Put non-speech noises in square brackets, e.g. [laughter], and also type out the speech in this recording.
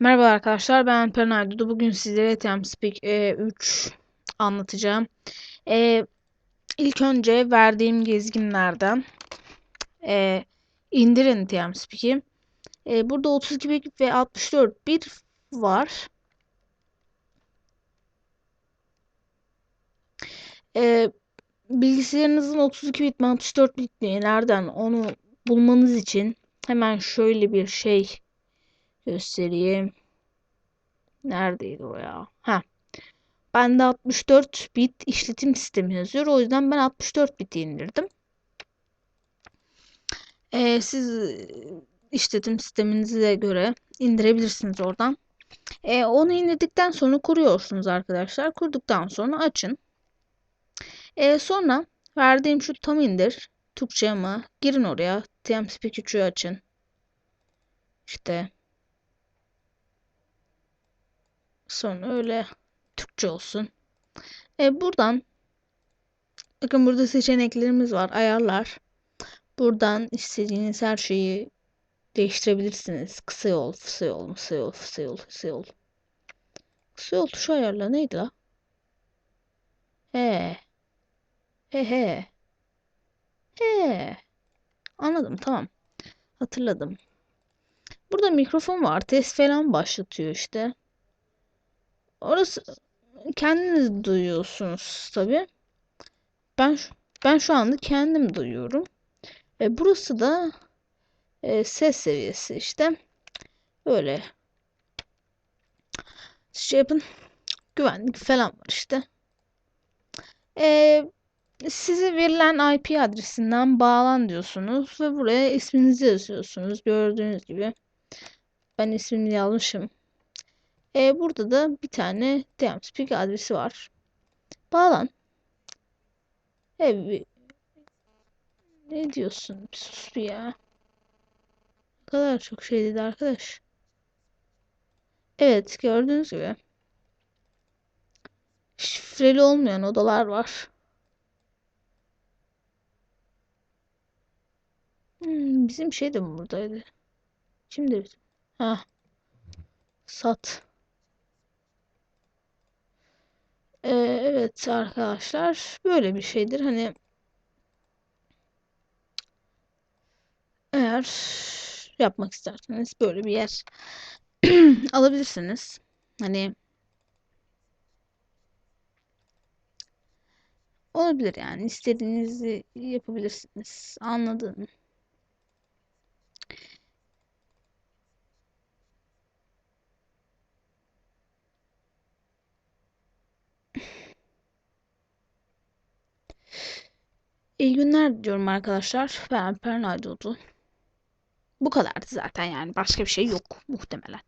Merhaba arkadaşlar ben Alper Naydudu. Bugün sizlere TeamSpeak e, 3 anlatacağım. E, ilk önce verdiğim gezginlerden e, indirin TeamSpeak'i. E, burada 32 bit ve 64 bit var. E, bilgisayarınızın 32 bit mi 64 bit mi nereden onu bulmanız için hemen şöyle bir şey göstereyim. Neredeydi o ya? Ha. Bende 64 bit işletim sistemi yazıyor. O yüzden ben 64 bit indirdim. Ee, siz işletim sisteminize göre indirebilirsiniz oradan. Ee, onu indirdikten sonra kuruyorsunuz arkadaşlar. Kurduktan sonra açın. Ee, sonra verdiğim şu tam indir Türkçe ama girin oraya. TeamSpeak 3'ü açın. İşte Sonra öyle Türkçe olsun. E buradan bakın burada seçeneklerimiz var. Ayarlar. Buradan istediğiniz her şeyi değiştirebilirsiniz. Kısa yol, kısa yol, kısa yol, kısa yol, kısa yol. Kısa yol tuşu ayarla neydi la? He. He he. He. Anladım tamam. Hatırladım. Burada mikrofon var. Test falan başlatıyor işte. Orası kendiniz duyuyorsunuz tabi. Ben ben şu anda kendim duyuyorum. E, burası da e, ses seviyesi işte. Öyle. Şey yapın. Güvenlik falan var işte. E, size verilen IP adresinden bağlan diyorsunuz ve buraya isminizi yazıyorsunuz. Gördüğünüz gibi. Ben ismini yazmışım. E, burada da bir tane TeamSpeak adresi var. Bağlan. E, ne diyorsun? Bir sus bir ya. Ne kadar çok şey dedi arkadaş. Evet gördüğünüz gibi. Şifreli olmayan odalar var. Hmm, bizim şey de buradaydı? Şimdi ha sat. Ee, evet arkadaşlar böyle bir şeydir. Hani eğer yapmak isterseniz böyle bir yer [clears throat] alabilirsiniz. Hani olabilir yani istediğinizi yapabilirsiniz. Anladım. İyi günler diyorum arkadaşlar. Ben Alper Naydoğdu. Bu kadardı zaten yani. Başka bir şey yok muhtemelen.